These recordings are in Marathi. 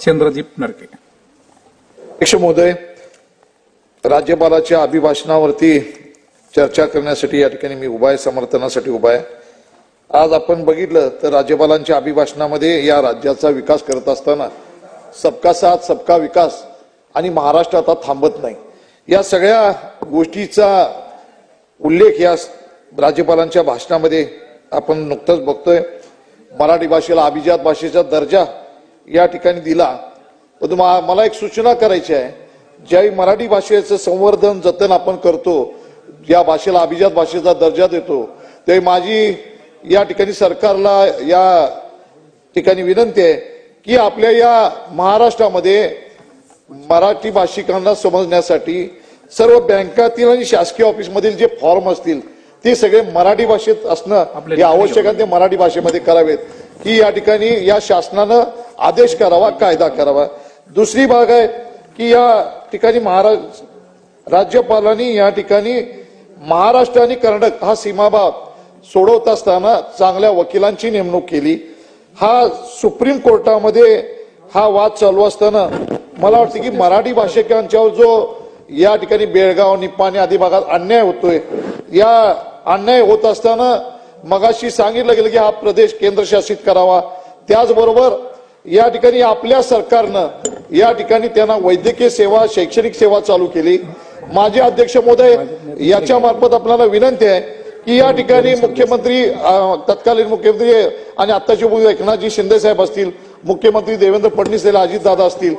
चंद्रदीप नरके. अध्यक्ष महोदय राज्यपालाच्या अभिभाषणावरती चर्चा करण्यासाठी या ठिकाणी मी उभा आहे समर्थनासाठी उभा आहे. आज आपण बघितलं तर राज्यपालांच्या अभिभाषणामध्ये या राज्याचा विकास करत असताना सबका साथ सबका विकास आणि महाराष्ट्र आता थांबत नाही. या सगळ्या गोष्टीचा उल्लेख या राज्यपालांच्या भाषणामध्ये आपण नुकतंच बघतोय. मराठी भाषेला अभिजात भाषेचा दर्जा या ठिकाणी दिला. परंतु मा- मला एक सूचना करायची आहे. ज्यावेळी मराठी भाषेचं संवर्धन जतन आपण करतो या भाषेला अभिजात भाषेचा दर्जा देतो त्यावेळी माझी या ठिकाणी सरकारला या ठिकाणी विनंती आहे की आपल्या या महाराष्ट्रामध्ये मराठी भाषिकांना समजण्यासाठी सर्व बँकातील आणि शासकीय ऑफिसमधील जे फॉर्म असतील ते सगळे मराठी भाषेत असणं हे आवश्यक आहे ते मराठी भाषेमध्ये करावेत. की या ठिकाणी या शासनानं आदेश करावा कायदा करावा. दुसरी बाग आहे की या ठिकाणी महाराज राज्यपालांनी या ठिकाणी महाराष्ट्र आणि कर्नाटक हा सीमाभाग सोडवत असताना चांगल्या वकिलांची नेमणूक केली. हा सुप्रीम कोर्टामध्ये हा वाद चालू असताना मला वाटतं की मराठी भाषिकांच्यावर जो या ठिकाणी बेळगाव निपाणी आदी भागात अन्याय होतोय या अन्याय होत असताना मगाशी सांगितलं गेलं की हा प्रदेश केंद्रशासित करावा. त्याचबरोबर या ठिकाणी आपल्या सरकारनं या ठिकाणी त्यांना वैद्यकीय सेवा शैक्षणिक सेवा चालू केली. माझे अध्यक्ष महोदय याच्या मार्फत आपल्याला विनंती आहे की या ठिकाणी मुख्यमंत्री तत्कालीन मुख्यमंत्री आणि आत्ताचे एकनाथजी शिंदे साहेब असतील मुख्यमंत्री देवेंद्र फडणवीस अजित दादा असतील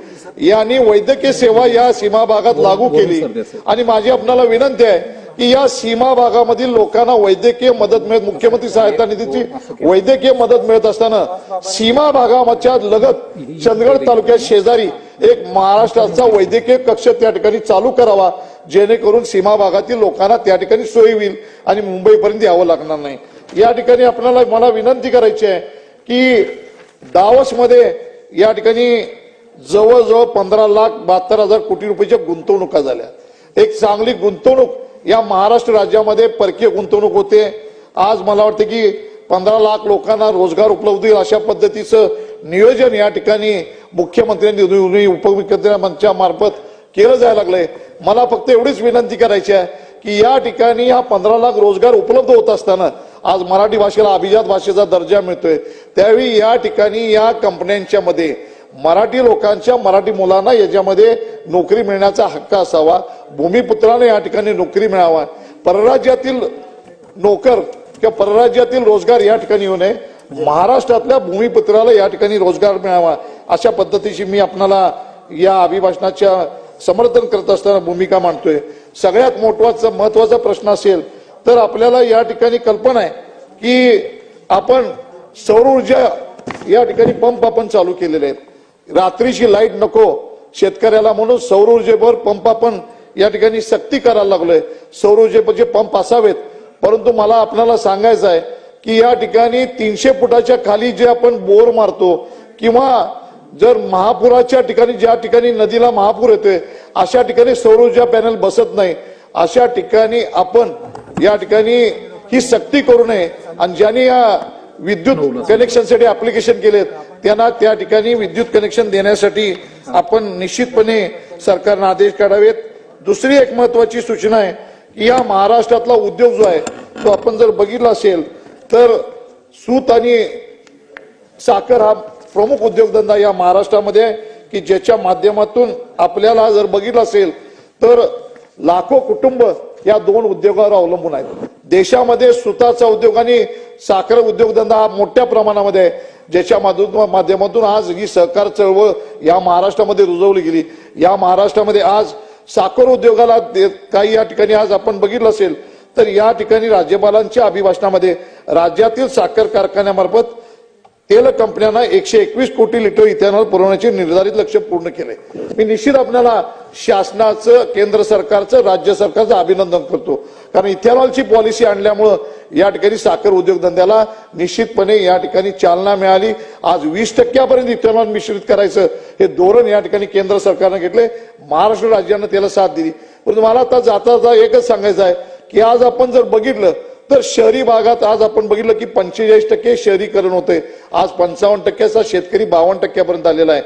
यांनी वैद्यकीय सेवा या सीमा भागात लागू केली. आणि माझी आपल्याला विनंती आहे की या सीमा भागामधील लोकांना वैद्यकीय मदत मिळत मुख्यमंत्री सहायता निधीची वैद्यकीय मदत मिळत असताना सीमा भागाच्या लगत चंदगड तालुक्यात शेजारी एक महाराष्ट्राचा वैद्यकीय कक्ष त्या ठिकाणी चालू करावा जेणेकरून सीमा भागातील लोकांना त्या ठिकाणी सोयी होईल आणि मुंबईपर्यंत यावं लागणार नाही. या ठिकाणी आपल्याला मला विनंती करायची आहे की दावसमध्ये या ठिकाणी जवळजवळ पंधरा लाख बहात्तर हजार कोटी रुपयाच्या गुंतवणुका झाल्या. एक चांगली गुंतवणूक या महाराष्ट्र राज्यामध्ये परकीय गुंतवणूक होते. आज मला वाटतं की पंधरा लाख लोकांना रोजगार उपलब्ध होईल अशा पद्धतीचं नियोजन या ठिकाणी मुख्यमंत्र्यांनी उपमुख्यमंत्र्यांच्या मार्फत केलं जायला लागलंय. मला फक्त एवढीच विनंती करायची आहे की या ठिकाणी हा पंधरा लाख रोजगार उपलब्ध होत असताना आज मराठी भाषेला अभिजात भाषेचा दर्जा मिळतोय. त्यावेळी या ठिकाणी या कंपन्यांच्या मध्ये मराठी लोकांच्या मराठी मुलांना याच्यामध्ये नोकरी मिळण्याचा हक्क असावा. भूमिपुत्राने या ठिकाणी नोकरी मिळावा. परराज्यातील नोकर किंवा परराज्यातील रोजगार या ठिकाणी येऊ नये. महाराष्ट्रातल्या भूमिपुत्राला या ठिकाणी रोजगार मिळावा. अशा पद्धतीची मी आपणाला या अभिभाषणाच्या समर्थन करत असताना भूमिका मांडतोय. सगळ्यात मोठवाचा महत्त्वाचा प्रश्न असेल तर आपल्याला या ठिकाणी कल्पना आहे की आपण सौर ऊर्जा या ठिकाणी पंप आपण चालू केलेले आहेत. रात्रीची लाइट नको. शेतकऱ्याला म्हणून सौर ऊर्जेवर पंप आपण या ठिकाणी सक्ती करायला लागलोय. सौर ऊर्जेचे पंप असावेत. परंतु मला आपल्याला सांगायचं आहे की या ठिकाणी तीनशे फुटाच्या खाली जे आपण बोर मारतो किंवा जर महापुराच्या ठिकाणी ज्या ठिकाणी नदीला महापूर येतोय अशा ठिकाणी सौर ऊर्जा पॅनल बसत नाही. अशा ठिकाणी आपण या ठिकाणी ही सक्ती करू नये. आणि ज्यांनी या विद्युत कनेक्शनसाठी ऍप्लिकेशन केलेत. त्यांना त्या ठिकाणी विद्युत कनेक्शन देण्यासाठी आपण निश्चितपणे सरकारनं आदेश काढावेत. दुसरी एक महत्वाची सूचना आहे की या महाराष्ट्रातला उद्योग जो आहे तो आपण जर बघितला असेल तर सूत आणि साखर हा प्रमुख उद्योगधंदा या महाराष्ट्रामध्ये आहे की ज्याच्या माध्यमातून आपल्याला जर बघितलं असेल तर लाखो कुटुंब या दोन उद्योगावर अवलंबून आहेत. देशामध्ये सुताचा उद्योग आणि साखर उद्योगधंदा हा मोठ्या प्रमाणामध्ये आहे. ज्याच्या माध्यमातून माध्यमातून आज ही सहकार चळवळ या महाराष्ट्रामध्ये रुजवली गेली. या महाराष्ट्रामध्ये आज साखर उद्योगाला दे- काही या ठिकाणी आज आपण बघितलं असेल तर या ठिकाणी राज्यपालांच्या अभिभाषणामध्ये राज्यातील साखर कारखान्यामार्फत तेल कंपन्यांना एकशे एकवीस कोटी लिटर इथेनॉल पुरवण्याचे निर्धारित लक्ष पूर्ण केले. मी निश्चित आपल्याला शासनाचं केंद्र सरकारचं राज्य सरकारचं अभिनंदन करतो. कारण इथेनॉलची पॉलिसी आणल्यामुळं या ठिकाणी साखर उद्योगधंद्याला निश्चितपणे या ठिकाणी चालना मिळाली. आज वीस टक्क्यापर्यंत इथेनॉल मिश्रित करायचं हे धोरण या ठिकाणी केंद्र सरकारनं घेतले. महाराष्ट्र राज्यानं त्याला साथ दिली. परंतु मला आता जाता जाता एकच सांगायचं आहे की आज आपण जर बघितलं तर शहरी भागात आज आपण बघितलं की पंचेचाळीस टक्के शहरीकरण होते आज पंचावन्न टक्क्याचा शेतकरी बावन्न टक्क्यापर्यंत आलेला आहे.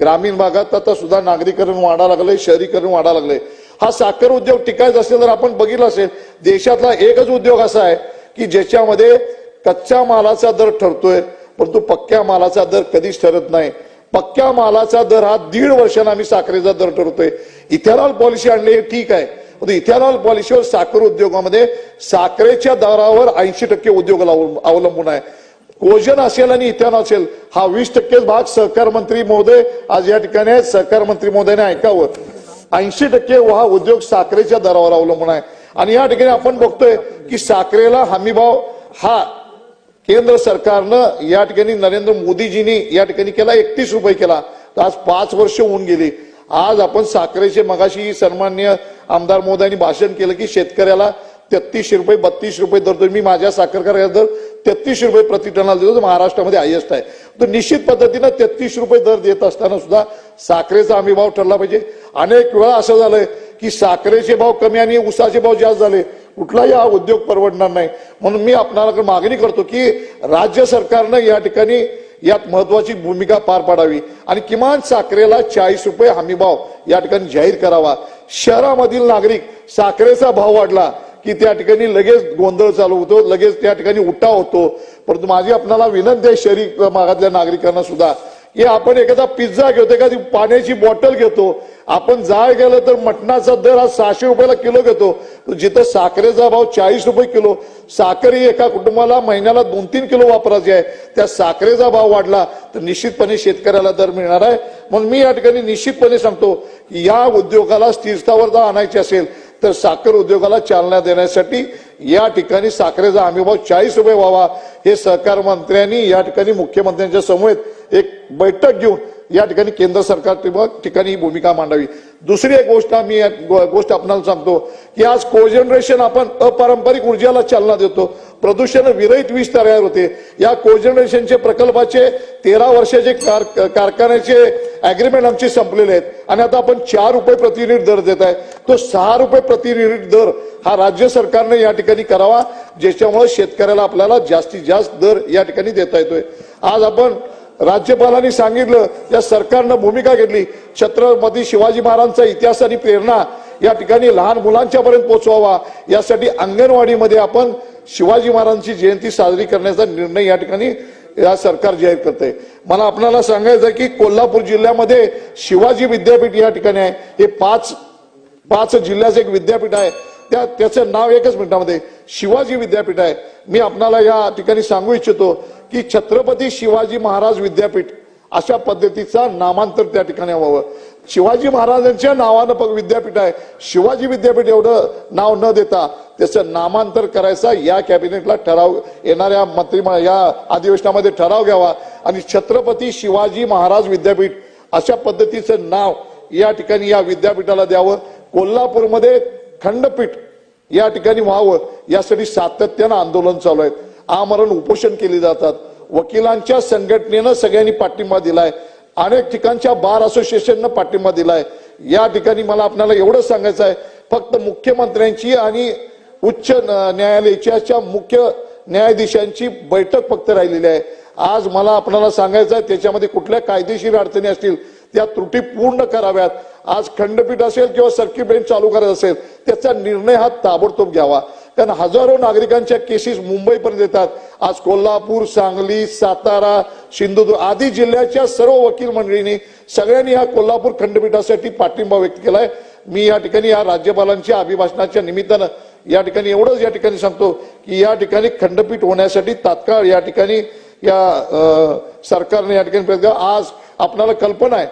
ग्रामीण भागात आता सुद्धा नागरीकरण वाढा लागलंय शहरीकरण वाढा लागलंय. हा साखर उद्योग टिकायचा असेल तर आपण बघितलं असेल देशातला एकच उद्योग असा आहे की ज्याच्यामध्ये कच्च्या मालाचा दर ठरतोय परंतु पक्क्या मालाचा दर कधीच ठरत नाही. पक्क्या मालाचा दर हा दीड वर्षानं आम्ही साखरेचा दर ठरतोय इथेनॉल पॉलिसी आणली हे ठीक आहे. इथेनॉल पॉलिसीवर साखर उद्योगामध्ये साखरेच्या दरावर ऐंशी टक्के उद्योग अवलंबून आहे. कोजन असेल आणि इथेनॉल असेल हा वीस टक्केच भाग सहकार मंत्री महोदय आज या ठिकाणी आहेत. सहकार मंत्री महोदयाने ऐकावं. ऐंशी टक्के हा उद्योग साखरेच्या दरावर अवलंबून आहे. आणि या ठिकाणी आपण बघतोय की साखरेला हमीभाव हा केंद्र सरकारनं या ठिकाणी नरेंद्र मोदीजींनी या ठिकाणी केला एकतीस रुपये केला. तर आज पाच वर्ष होऊन गेली. आज आपण साखरेचे मगाशी सन्मान्य आमदार मोदयांनी भाषण केलं की शेतकऱ्याला तेहतीसशे रुपये बत्तीस रुपये दर देतो. मी माझ्या साखर कारखान्यात दर तेहतीसशे रुपये प्रति टनाला देतो महाराष्ट्रामध्ये हायएस्ट आहे. तर निश्चित पद्धतीनं तेहतीस रुपये दर देत असताना सुद्धा साखरेचा आम्ही भाव ठरला पाहिजे. अनेक वेळा असं झालंय की साखरेचे भाव कमी आणि उसाचे भाव जास्त झाले. कुठलाही हा उद्योग परवडणार नाही. म्हणून मी आपणाला मागणी करतो की राज्य सरकारनं या ठिकाणी यात महत्वाची भूमिका पार पाडावी. आणि किमान साखरेला चाळीस रुपये हमीभाव या ठिकाणी जाहीर करावा. शहरामधील नागरिक साखरेचा भाव वाढला की त्या ठिकाणी लगेच गोंधळ चालू होतो लगेच त्या ठिकाणी उठाव होतो. परंतु माझी आपणाला विनंती आहे शहरी भागातल्या नागरिकांना सुद्धा की आपण एखादा पिझ्झा घेतो एखादी पाण्याची बॉटल घेतो आपण जाळ गेलं तर मटणाचा दर हा सहाशे रुपयाला किलो घेतो. जिथं साखरेचा भाव चाळीस रुपये किलो साखर ही एका कुटुंबाला महिन्याला दोन तीन किलो वापरायची आहे. त्या साखरेचा भाव वाढला तर निश्चितपणे शेतकऱ्याला दर मिळणार आहे. म्हणून मी या ठिकाणी निश्चितपणे सांगतो या उद्योगाला स्थिरतावर जर आणायची असेल तर साखर उद्योगाला चालना देण्यासाठी या ठिकाणी साखरेचा हमीभाव चाळीस रुपये व्हावा. हे सहकार मंत्र्यांनी या ठिकाणी मुख्यमंत्र्यांच्या समवेत एक बैठक घेऊन या ठिकाणी केंद्र सरकार ठिकाणी ही भूमिका मांडावी. दुसरी एक गोष्ट मी गो- गोष्ट आपणाला सांगतो की आज कोजनरेशन आपण अपारंपरिक ऊर्जेला चालना देतो. प्रदूषण विरहित वीज तयार होते. या कोजनरेशनचे प्रकल्पाचे तेरा वर्षाचे कार- कारखान्याचे अग्रीमेंट आमचे संपलेले आहेत. आणि आता आपण चार रुपये प्रति युनिट दर देत आहे. तो सहा रुपये प्रति युनिट दर हा राज्य सरकारने या ठिकाणी करावा ज्याच्यामुळे शेतकऱ्याला आपल्याला जास्तीत जास्त दर या ठिकाणी देता येतोय. आज आपण राज्यपालांनी सांगितलं या सरकारनं भूमिका घेतली. छत्रपती शिवाजी महाराजांचा इतिहास आणि प्रेरणा या ठिकाणी लहान मुलांच्या पर्यंत पोहोचवावा. यासाठी अंगणवाडीमध्ये आपण शिवाजी महाराजांची जयंती साजरी करण्याचा निर्णय या ठिकाणी या सरकार जाहीर करते मला आपल्याला सांगायचं आहे की कोल्हापूर जिल्ह्यामध्ये शिवाजी विद्यापीठ या ठिकाणी आहे. हे पाच पाच जिल्ह्याचं एक विद्यापीठ आहे. त्या त्याचं नाव एकच मिनिटामध्ये शिवाजी विद्यापीठ आहे. मी आपणाला या ठिकाणी सांगू इच्छितो की छत्रपती शिवाजी महाराज विद्यापीठ अशा पद्धतीचा नामांतर त्या ठिकाणी व्हावं. शिवाजी महाराजांच्या नावानं पग विद्यापीठ आहे. शिवाजी विद्यापीठ एवढं नाव न देता त्याचं नामांतर करायचा या कॅबिनेटला ठराव येणाऱ्या मंत्री या अधिवेशनामध्ये ठराव घ्यावा. आणि छत्रपती शिवाजी महाराज विद्यापीठ अशा पद्धतीचं नाव या ठिकाणी या विद्यापीठाला द्यावं. कोल्हापूरमध्ये खंडपीठ या ठिकाणी व्हावं. यासाठी सातत्यानं आंदोलन चालू आहेत. आमरण उपोषण केली जातात. वकिलांच्या संघटनेनं सगळ्यांनी पाठिंबा दिलाय. अनेक ठिकाणच्या बार असोसिएशननं पाठिंबा दिलाय. या ठिकाणी मला आपल्याला एवढं सांगायचं आहे फक्त मुख्यमंत्र्यांची आणि उच्च न्यायालयाच्या मुख्य न्यायाधीशांची बैठक फक्त राहिलेली आहे. आज मला आपल्याला सांगायचं आहे त्याच्यामध्ये कुठल्या कायदेशीर अडचणी असतील त्या त्रुटी पूर्ण कराव्यात. आज खंडपीठ असेल किंवा सर्किट बेंच चालू करत असेल त्याचा निर्णय हा ताबडतोब घ्यावा. कारण हजारो नागरिकांच्या केसेस मुंबईपर्यंत येतात. आज कोल्हापूर सांगली सातारा सिंधुदुर्ग आदी जिल्ह्याच्या सर्व वकील मंडळींनी सगळ्यांनी या कोल्हापूर खंडपीठासाठी पाठिंबा व्यक्त केलाय. मी या ठिकाणी या राज्यपालांच्या अभिभाषणाच्या निमित्तानं या ठिकाणी एवढंच या ठिकाणी सांगतो की या ठिकाणी खंडपीठ होण्यासाठी तात्काळ या ठिकाणी या सरकारने या ठिकाणी प्रयत्न आज आपणाला कल्पना आहे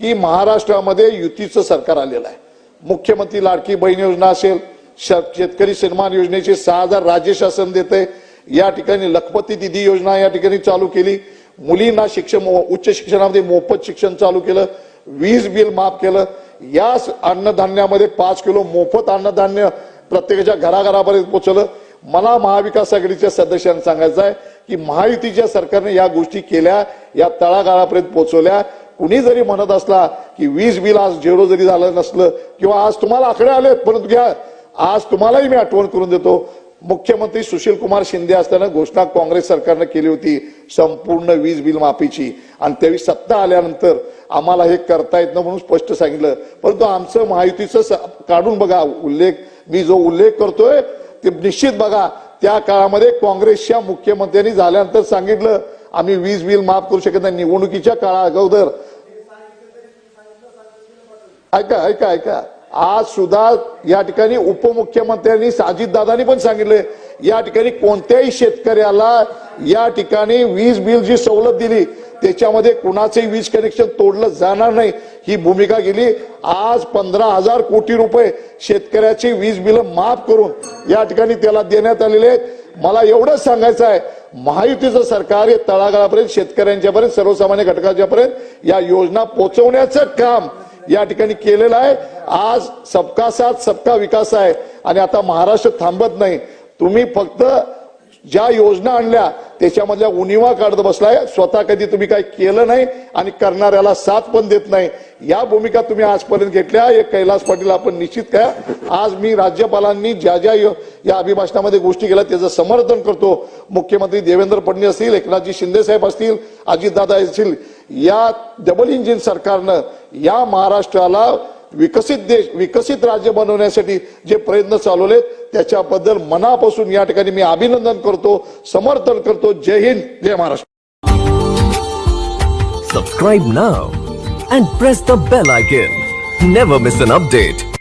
की महाराष्ट्रामध्ये युतीचं सरकार आलेलं आहे. मुख्यमंत्री लाडकी बहीण योजना असेल शेतकरी सन्मान योजनेचे सहा हजार राज्य शासन देते या ठिकाणी लखपती दिदी योजना या ठिकाणी चालू केली. मुलींना शिक्षण मो- उच्च शिक्षणामध्ये मोफत शिक्षण चालू केलं. वीज बिल माफ केलं. या अन्नधान्यामध्ये पाच किलो मोफत अन्नधान्य प्रत्येकाच्या घराघरापर्यंत पोहोचवलं मला महाविकास आघाडीच्या सदस्यांना सांगायचं आहे की महायुतीच्या सरकारने या गोष्टी केल्या या तळागाळापर्यंत पोहोचवल्या. कुणी जरी म्हणत असला की वीज बिल आज झेरो जरी झालं नसलं किंवा आज तुम्हाला आकडे आले परंतु घ्या. आज तुम्हालाही मी आठवण करून देतो मुख्यमंत्री सुशील कुमार शिंदे असताना घोषणा काँग्रेस सरकारनं केली होती संपूर्ण वीज बिल माफीची. आणि त्यावेळी सत्ता आल्यानंतर आम्हाला हे करता येत नाही म्हणून स्पष्ट सांगितलं. परंतु आमचं महायुतीचं काढून बघा उल्लेख मी जो उल्लेख करतोय ते निश्चित बघा त्या काळामध्ये काँग्रेसच्या मुख्यमंत्र्यांनी झाल्यानंतर सांगितलं आम्ही वीज बिल माफ करू शकत नाही. निवडणुकीच्या काळा अगोदर ऐका ऐका ऐका. आज सुद्धा या ठिकाणी उपमुख्यमंत्र्यांनी साजिददादांनी पण सांगितले या ठिकाणी कोणत्याही शेतकऱ्याला या ठिकाणी वीज बिल जी सवलत दिली त्याच्यामध्ये कुणाचंही वीज कनेक्शन तोडलं जाणार नाही ही भूमिका गेली. आज पंधरा हजार कोटी रुपये शेतकऱ्याची वीज बिल माफ करून या ठिकाणी त्याला देण्यात आलेले आहेत. मला एवढंच सांगायचं आहे महायुतीचं सरकार हे तळागाळापर्यंत शेतकऱ्यांच्यापर्यंत सर्वसामान्य घटकांच्यापर्यंत या योजना पोहोचवण्याचं काम या ठिकाणी केलेलं आहे. आज सबका साथ सबका विकास आहे. आणि आता महाराष्ट्र थांबत नाही. तुम्ही फक्त ज्या योजना आणल्या त्याच्यामधल्या उणिवा काढत बसलाय. स्वतः कधी तुम्ही काही केलं नाही आणि करणाऱ्याला साथ पण देत नाही. या भूमिका तुम्ही आजपर्यंत घेतल्या. हे कैलास पाटील आपण निश्चित करा. आज मी राज्यपालांनी ज्या ज्या या अभिभाषणामध्ये गोष्टी केल्या त्याचं समर्थन करतो. मुख्यमंत्री देवेंद्र फडणवीस असतील एकनाथजी शिंदे साहेब असतील अजितदादा असतील या डबल इंजिन सरकारनं या महाराष्ट्राला विकसित देश विकसित राज्य बनवण्यासाठी जे प्रयत्न चालवलेत त्याच्याबद्दल मनापासून या ठिकाणी मी अभिनंदन करतो समर्थन करतो. जय हिंद जय Maharashtra. Subscribe now and press the bell icon never miss an update